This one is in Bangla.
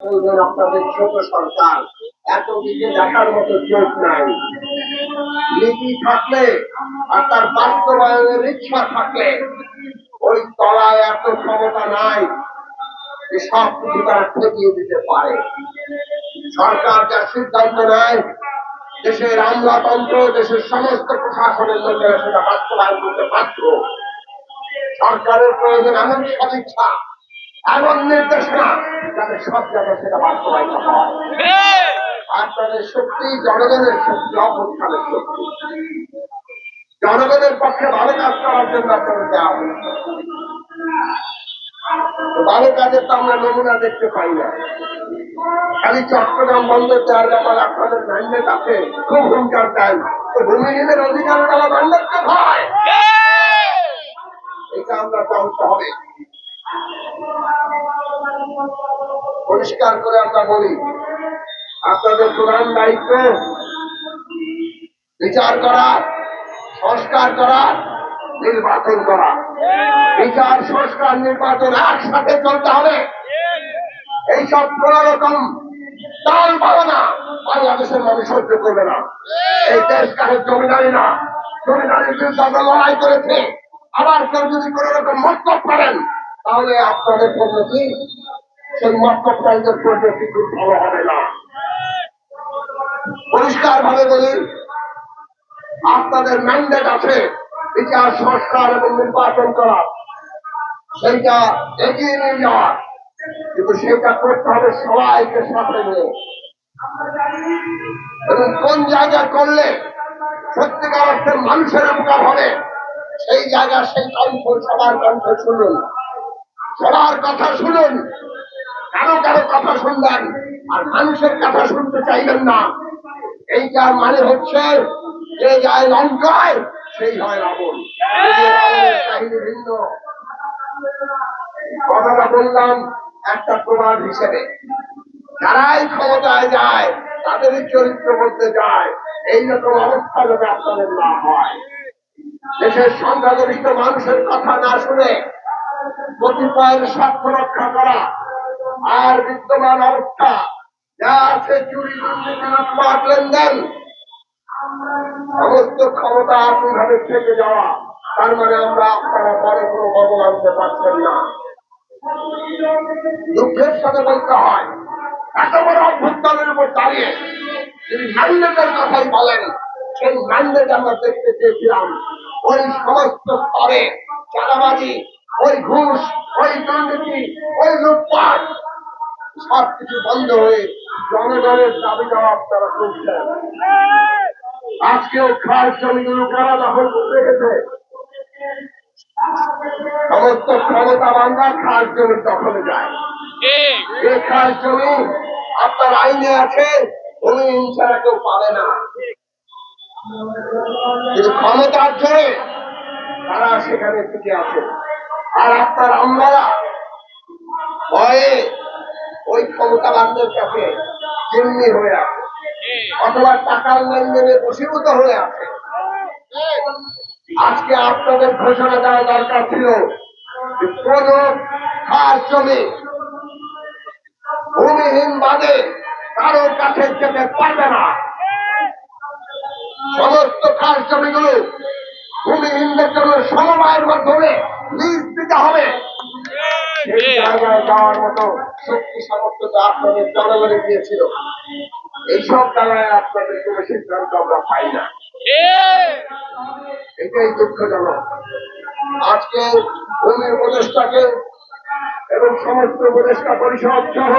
বলবেন আপনাদের ছোট সরকার। এত দিকে দেখার মতো চোখ নাই। নীতি থাকলে আর তার বাস্তবায়নের ইচ্ছা থাকলে ওই তলায় এত ক্ষমতা নাই যে সব কিছু তারা ঠেকিয়ে দিতে পারে। সরকার যা সিদ্ধান্ত নেয়, দেশের আমলাতন্ত্র, দেশের সমস্ত প্রশাসনের লোকেরা সেটা বাস্তবায়ন করতে বাধ্য। সরকারের প্রয়োজন এমন সদিচ্ছা এমন নির্দেশনা যাতে সব জায়গায় সেটা বাস্তবায়িত হয়। আপনাদের শক্তি জনগণের শক্তি অভ্যুত্থানের শক্তি। জনগণের পক্ষে ভালো কাজ করার জন্য আপনাদের দেওয়া হয়েছে। ভালো কাজের তো আমরা নমুনা দেখতে পাই না। খালি চট্টগ্রাম বন্দর দেওয়ার ব্যাপারে আপনাদের ম্যান্ডেট আছে? খুব হুঙ্কার দেন তো ভূমিহীনের অধিকার তারা ম্যান্ডেট হয়। এটা আমরা জানতে হবে। পরিষ্কার করে আমরা বলি, আপনাদের প্রধান দায়িত্ব বিচার করা, সংস্কার করা, নির্বাচন করা। বিচার, সংস্কার, নির্বাচন একসাথে চলতে হবে। এইসব কোন রকম তাল না, বাংলাদেশের মানুষ সহ্য করবে না। এই দেশ কারও জমিদারি না, জমিদারির বিরুদ্ধে লড়াই করেছে। আবার কেউ যদি কোন রকম মতলব করেন তাহলে আপনাদের পদ্ধতি সেই মতলবকারীদের পদ্ধতি ভালো হবে না। পরিষ্কার ভাবে বলি, আপনাদের ম্যান্ডেট আছে বিচার সংস্কার এবং নির্বাচন করা সেইটা এগিয়ে নিয়ে যাওয়া কিন্তু সেটা করতে হবে সবাইকে সাথে নিয়ে। এবং কোন জায়গায় করলে সত্যিকার অর্থে মানুষের উপকার হবে, সেই জায়গা, সেই কণ্ঠ সবার কণ্ঠ শুনুন। সবার কথা শুনুন। কারও কারও কথা শুনবেন, আর মানুষের কথা শুনতে চাইবেন না। এইটার মানে হচ্ছে, যে যায় লঙ্কায়, সেই হয় রাবণ। কথাটা বললাম একটা প্রমাণ হিসেবে। যারাই ক্ষমতায় যায় তাদেরই চরিত্র বলতে যায় এইরকম অবস্থা যাতে আপনাদের না হয়। দেশের সংখ্যাগরিষ্ঠ মানুষের কথা না শুনে আর বিদ্যমান অবস্থা যা আছে চুরি দুর্নীতি লেনদেন, সমস্ত ক্ষমতা আপনিভাবে থেকে যাওয়া। তার মানে আমরা আপনারা পরে কোনো আনতে পারছেন না। দুঃখের সাথে বলতে হয়, এত বড় অভ্যুত্থানের উপর দাঁড়িয়ে যদি ম্যান্ডেটের কথাই বলেন, সেই ম্যান্ডেট আমরা দেখতে চেয়েছিলাম। ওই সমস্ত স্তরে চাঁদাবাজি ওই ঘুষ ওই দুর্নীতি ওই লুটপাট সবকিছু বন্ধ হয়ে জনগণের দাবি দেওয়া আপনারা করছেন আজকেও খাস জমিগুলো কারা দখল করে রেখেছে সমস্ত ক্ষমতা বান্ধা খাস জমির দখলে যায়। যে খাস জমি আপনার আইনে আছে ভূমি ছাড়া কেউ পাবে না। কিন্তু ক্ষমতার জোরে তারা সেখানে টিকে আছে। আর আপনার আমলারা ভয়ে ওই ক্ষমতাবানদের কাছে জিম্মি হয়ে আছে। অথবা টাকার লেনদেনে বসীভূত হয়ে আছে। আজকে আপনাদের ঘোষণা দেওয়া দরকার ছিল কোন খাস জমি ভূমিহীন বাদে কারোর কাছে যেতে পারবে না। সমস্ত খাস জমিগুলো জন্য সমবায়ের মাধ্যমে লিজ দিতে হবে। সেই জায়গায় যাওয়ার মতো শক্তি সামর্থ্য আপনাদের জনগণে দিয়েছিল এইসব জায়গায় আপনাদের কোনো সিদ্ধান্ত আমরা পাই না। এটাই দুঃখজনক। আজকে ভূমি উপদেষ্টাকে এবং সমস্ত উপদেষ্টা পরিষদ সহ